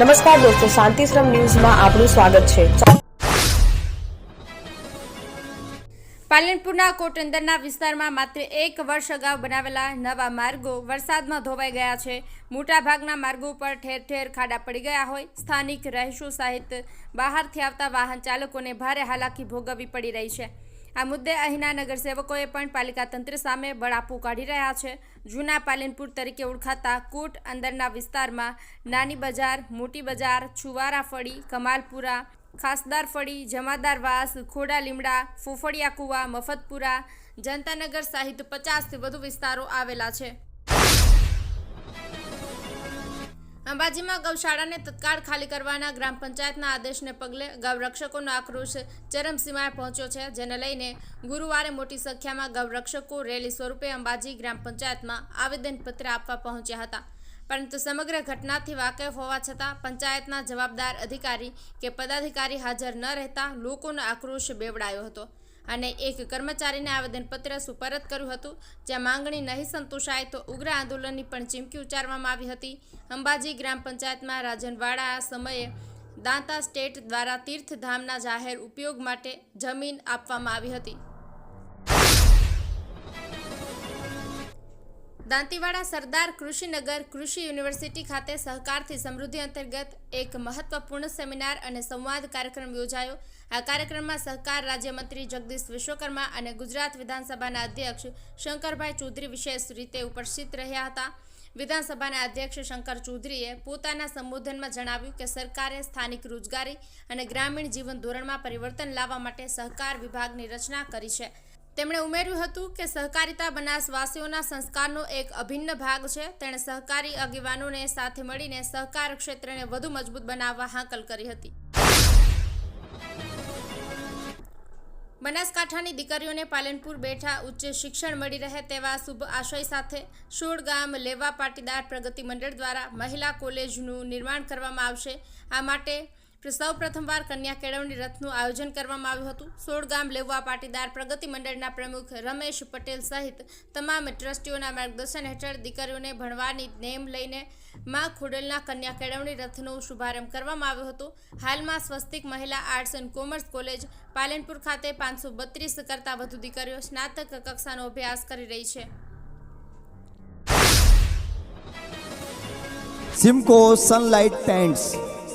નમસ્કાર દોસ્તો શાંતિશ્રમ ન્યૂઝમાં આપનું સ્વાગત છે. પાલનપુરના કોટંદરના વિસ્તારમાં માત્ર એક વર્ષ અગાઉ બનાવેલા નવા માર્ગો વરસાદમાં ધોવાઈ ગયા છે. મોટાભાગના માર્ગો પર ઠેર ઠેર ખાડા પડી ગયા હોય. સ્થાનિક રહીશો સહિત બહારથી આવતા વાહન ચાલકોને ભારે હાલાકી ભોગવવી પડી રહી છે. આ મુદ્દે અહીંના નગરસેવકોએ પણ પાલિકા તંત્ર સામે બળાપું કાઢી રહ્યા છે. જૂના પાલનપુર તરીકે ઓળખાતા કૂટ અંદરના વિસ્તારમાં નાની બજાર, મોટી બજાર છુવારા ફળી, કમાલપુરા, ખાસદાર ફળી, જમાદાર વાસ, ખોડા લીમડા, ફોફડિયા કુવા, મફતપુરા, જનતાનગર સહિત પચાસથી વધુ વિસ્તારો આવેલા છે. અંબાજીમાં ગૌશાળાને તત્કાળ ખાલી કરવાના ગ્રામ પંચાયતના આદેશને પગલે ગૌરક્ષકોનો આક્રોશ ચરમસીમાએ પહોંચ્યો છે, જેને લઈને ગુરુવારે મોટી સંખ્યામાં ગૌરક્ષકો રેલી સ્વરૂપે અંબાજી ગ્રામ પંચાયતમાં આવેદનપત્ર આપવા પહોંચ્યા હતા. પરંતુ સમગ્ર ઘટનાથી વાકેફ હોવા છતાં પંચાયતના જવાબદાર અધિકારી કે પદાધિકારી હાજર ન રહેતા લોકોનો આક્રોશ બેવડાયો હતો. અને એક કર્મચારીને આવેદનપત્ર સુપરત કર્યું હતું, જ્યાં માંગણી નહીં સંતોષાય તો ઉગ્ર આંદોલનની પણ ચીમકી ઉચ્ચારવામાં આવી હતી. અંબાજી ગ્રામ પંચાયતમાં રાજનવાડા સમયે દાંતા સ્ટેટ દ્વારા તીર્થધામના જાહેર ઉપયોગ માટે જમીન આપવામાં આવી હતી. દાંતીવાડા સરદાર કૃષિનગર કૃષિ યુનિવર્સિટી ખાતે સહકારથી સમૃદ્ધિ અંતર્ગત એક મહત્વપૂર્ણ સેમિનાર અને સંવાદ કાર્યક્રમ યોજાયો. આ કાર્યક્રમમાં સહકાર રાજ્યમંત્રી જગદીશ વિશ્વકર્મા અને ગુજરાત વિધાનસભાના અધ્યક્ષ શંકરભાઈ ચૌધરી વિશેષ રીતે ઉપસ્થિત રહ્યા હતા. વિધાનસભાના અધ્યક્ષ શંકર ચૌધરીએ પોતાના સંબોધનમાં જણાવ્યું કે સરકારે સ્થાનિક રોજગારી અને ગ્રામીણ જીવન ધોરણમાં પરિવર્તન લાવવા માટે સહકાર વિભાગની રચના કરી છે. તેમણે ઉમેર્યું હતું કે સહકારિતા બનાસવાસીઓના સંસ્કારનો એક અભિન્ન ભાગ છે. તેણે સહકારી આગેવાનોને સાથે મળીને સહકાર ક્ષેત્રને વધુ મજબૂત બનાવવા હાંકલ કરી હતી. બનાસકાંઠાની દીકરીઓને પાલનપુર બેઠા ઉચ્ચ શિક્ષણ મળી રહે તેવા શુભ આશય સાથે સોળ ગામ લેવા પાટીદાર પ્રગતિ મંડળ દ્વારા મહિલા કોલેજનું નિર્માણ કરવામાં આવશે. આ માટે સૌ પ્રથમવાર કન્યા કેળવણી રથનું આયોજન કરવામાં આવ્યું હતું. સોળ ગામ લેવા પાટીદાર પ્રગતિ મંડળના પ્રમુખ રમેશ પટેલ સહિત તમામ ટ્રસ્ટીઓના માર્ગદર્શન હેઠળ દીકરીઓને ભણવાની નેમ લઈને માં ખોડલના કન્યા કેળવણી રથનો શુભારંભ કરવામાં આવ્યો હતો. હાલમાં સ્વસ્તિક મહિલા arts and commerce college Palanpur ખાતે પાંચસો બત્રીસ કરતાં વધુ દીકરીઓ સ્નાતક કક્ષાનો અભ્યાસ કરી રહી છે. Simco sunlight paints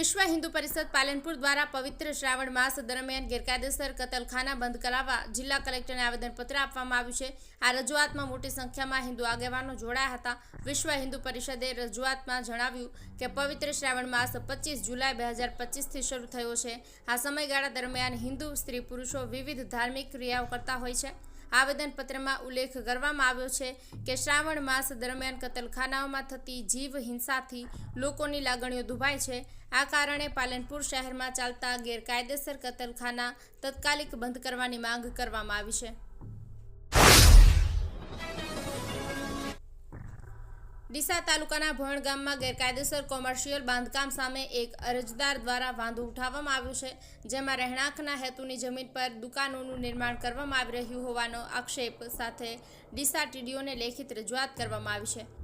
Vishwa Hindu Parishad Palanpur દ્વારા પવિત્ર શ્રાવણ માસ દરમિયાન ગેરકાયદેસર કતલખાના બંધ કરાવવા જિલ્લા કલેક્ટરને આવેદનપત્ર આપવામાં આવ્યું છે. આ રજૂઆતમાં મોટી સંખ્યામાં હિન્દુ આગેવાનો જોડાયા હતા. વિશ્વ હિન્દુ પરિષદે રજૂઆતમાં જણાવ્યું કે પવિત્ર શ્રાવણ માસ પચીસ જુલાઈ બે હજાર પચીસથી શરૂ થયો છે. આ સમયગાળા દરમિયાન હિન્દુ સ્ત્રી પુરુષો વિવિધ ધાર્મિક ક્રિયાઓ કરતા હોય છે. આવેદનપત્રમાં ઉલ્લેખ કરવામાં આવ્યો છે કે શ્રાવણ માસ દરમિયાન કતલખાનાઓમાં થતી જીવ હિંસાથી લોકોની લાગણીઓ દુભાય છે. આ કારણે પાલનપુર શહેરમાં ચાલતા ગેરકાયદેસર કતલખાના તત્કાલિક બંધ કરવાની માંગ કરવામાં આવી છે. ડીસા તાલુકાના ભણ ગામમાં ગેરકાયદેસર કોમર્શિયલ બાંધકામ સામે એક અરજદાર દ્વારા વાંધો ઉઠાવવામાં આવ્યો છે, જેમાં રહેણાંકના હેતુની જમીન પર દુકાનોનું નિર્માણ કરવામાં આવી રહ્યું હોવાનો આક્ષેપ સાથે ડીસા ટીડીઓને લેખિત રજૂઆત કરવામાં આવી છે.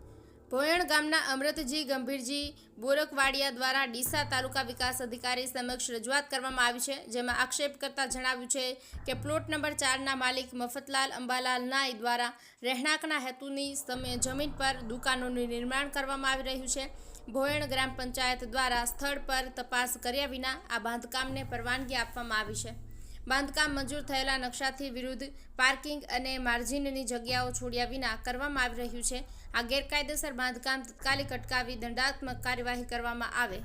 ભોયણ ગામના અમૃતજી, ગંભીરજી, બોરકવાડિયા દ્વારા ડીસા તાલુકા વિકાસ અધિકારી સમક્ષ રજૂઆત કરવામાં આવી છે, જેમાં આક્ષેપ કરતા જણાવ્યું છે કે પ્લોટ નંબર ચારના માલિક મફતલાલ અંબાલાલ નાય દ્વારા રહેણાંકના હેતુની સમય જમીન પર દુકાનોનું નિર્માણ કરવામાં આવી રહ્યું છે. ભોયણ ગ્રામ પંચાયત દ્વારા સ્થળ પર તપાસ કર્યા વિના આ બાંધકામને પરવાનગી આપવામાં આવી છે. બાંધકામ મંજૂર થયેલા નકશાથી વિરુદ્ધ પાર્કિંગ અને માર્જિનની જગ્યાઓ છોડ્યા વિના કરવામાં આવી રહ્યું છે. આ ગેરકાયદેસર બાંધકામ તાત્કાલિક અટકાવી દંડાત્મક કાર્યવાહી કરવામાં આવે.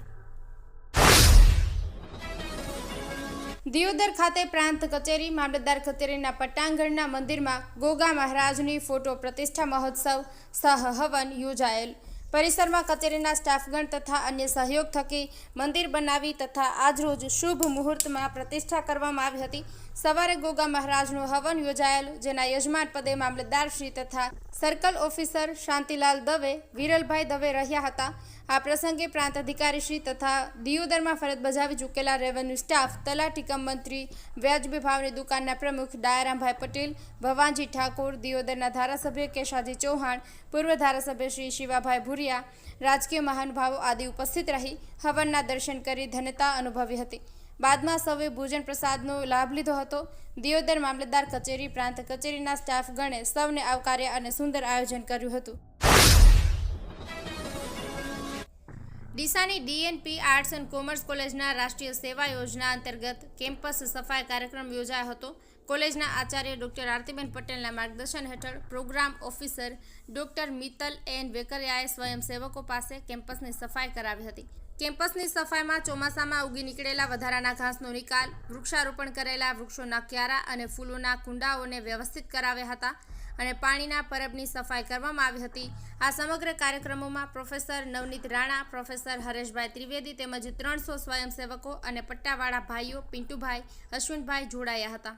દિયોદર ખાતે પ્રાંત કચેરી, મામલતદાર કચેરીના પટ્ટાંગણના મંદિરમાં ગોગા મહારાજની ફોટો પ્રતિષ્ઠા મહોત્સવ સહ હવન યોજાયેલ. પરિસરમાં કચેરીના સ્ટાફગણ તથા અન્ય સહયોગ થકી મંદિર બનાવી તથા આજરોજ શુભ મુહૂર્તમાં પ્રતિષ્ઠા કરવામાં આવી હતી. સવારે ગોગા મહારાજનું હવન યોજાયેલ, જેના યજમાન પદે મામલતદારશ્રી તથા સર્કલ ઓફિસર શાંતિલાલ દવે, વિરલભાઈ દવે રહ્યા હતા. આ પ્રસંગે પ્રાંત અધિકારી શ્રી તથા દિયોદરમાં ફરજ બજાવી ચૂકેલા રેવન્યુ સ્ટાફ, તલાટી કમ મંત્રી વ્યાજબી ભાવની દુકાનના પ્રમુખ ડાયારામભાઈ પટેલ, ભવાનજી ઠાકોર, દિયોદરના ધારાસભ્ય કેશાજી ચૌહાણ, પૂર્વ ધારાસભ્ય શ્રી શિવાભાઈ ભુરિયા, રાજકીય મહાનુભાવો આદિ ઉપસ્થિત રહી હવનના દર્શન કરી ધન્યતા અનુભવી હતી. બાદમાં સૌએ ભોજન પ્રસાદનો લાભ લીધો હતો. દિયોદર મામલતદાર કચેરી પ્રાંત કચેરીના સ્ટાફ ગણે સૌને આવકાર્યા અને સુંદર આયોજન કર્યું હતું. ડીસાની ડીએનપી આર્ટ્સ એન્ડ કોમર્સ કોલેજના રાષ્ટ્રીય સેવા યોજના અંતર્ગત કેમ્પસ સફાઈ કાર્યક્રમ યોજાયો હતો. કોલેજના આચાર્ય ડોક્ટર આરતીબેન પટેલના માર્ગદર્શન હેઠળ program officer doctor Mittal N વેકરિયાએ સ્વયંસેવકો પાસે કેમ્પસની સફાઈ કરાવી હતી. કેમ્પસની સફાઈમાં ચોમાસામાં ઉગી નીકળેલા વધારાના ઘાસનો નિકાલ, વૃક્ષારોપણ કરેલા વૃક્ષોના ક્યારા અને ફૂલોના કુંડાઓને વ્યવસ્થિત કરાવ્યા હતા અને પાણીના પરબની સફાઈ કરવામાં આવી હતી. આ સમગ્ર કાર્યક્રમોમાં પ્રોફેસર નવનીત રાણા, પ્રોફેસર હરેશભાઈ ત્રિવેદી તેમજ ત્રણસો સ્વયંસેવકો અને પટ્ટાવાળા ભાઈઓ પિન્ટુભાઈ, અશ્વિનભાઈ જોડાયા હતા.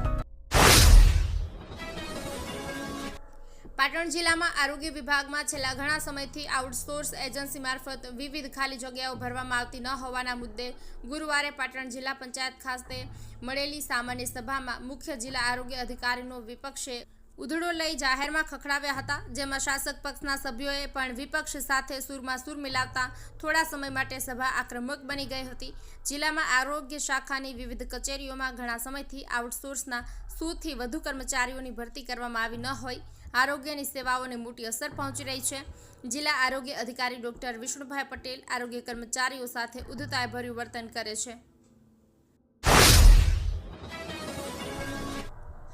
પાટણ જિલ્લામાં આરોગ્ય વિભાગમાં છેલ્લા ઘણા સમયથી આઉટસોર્સ એજન્સી મારફત વિવિધ ખાલી જગ્યાઓ ભરવામાં આવતી ન હોવાના મુદ્દે ગુરુવારે પાટણ જિલ્લા પંચાયત ખાતે મળેલી સામાન્ય સભામાં મુખ્ય જિલ્લા આરોગ્ય અધિકારીનો વિપક્ષે ઉધડો લઈ જાહેરમાં ખખડાવ્યા હતા, જેમાં શાસક પક્ષના સભ્યોએ પણ વિપક્ષ સાથે સૂરમાં સૂર મિલાવતા થોડા સમય માટે સભા આક્રમક બની ગઈ હતી. જિલ્લામાં આરોગ્ય શાખાની વિવિધ કચેરીઓમાં ઘણા સમયથી આઉટસોર્સના સુથી વધુ કર્મચારીઓની ભરતી કરવામાં આવી ન હોય. આરોગ્યની સેવાઓને મોટી અસર પહોંચી રહી છે. જિલ્લા આરોગ્ય અધિકારી ડોક્ટર વિષ્ણુભાઈ પટેલ આરોગ્ય કર્મચારીઓ સાથે ઉદ્ધતાભર્યું વર્તન કરે છે.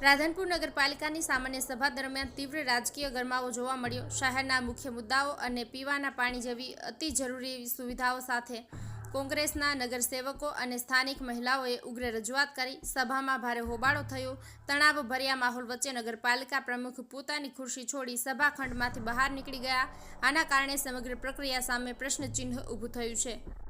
રાધનપુર નગરપાલિકાની સામાન્ય સભા દરમિયાન તીવ્ર રાજકીય ગરમાવો જોવા મળ્યો. શહેરના મુખ્ય મુદ્દાઓ અને પીવાના પાણી જેવી અતિ જરૂરી સુવિધાઓ સાથે કોંગ્રેસના નગરસેવકો અને સ્થાનિક મહિલાઓએ ઉગ્ર રજૂઆત કરી. સભામાં ભારે હોબાળો થયો. તણાવ ભર્યા માહોલ વચ્ચે નગરપાલિકા પ્રમુખ પોતાની ખુરશી છોડી સભાખંડમાંથી બહાર નીકળી ગયા. આના કારણે સમગ્ર પ્રક્રિયા સામે પ્રશ્નચિહ્ન ઊભું થયું છે.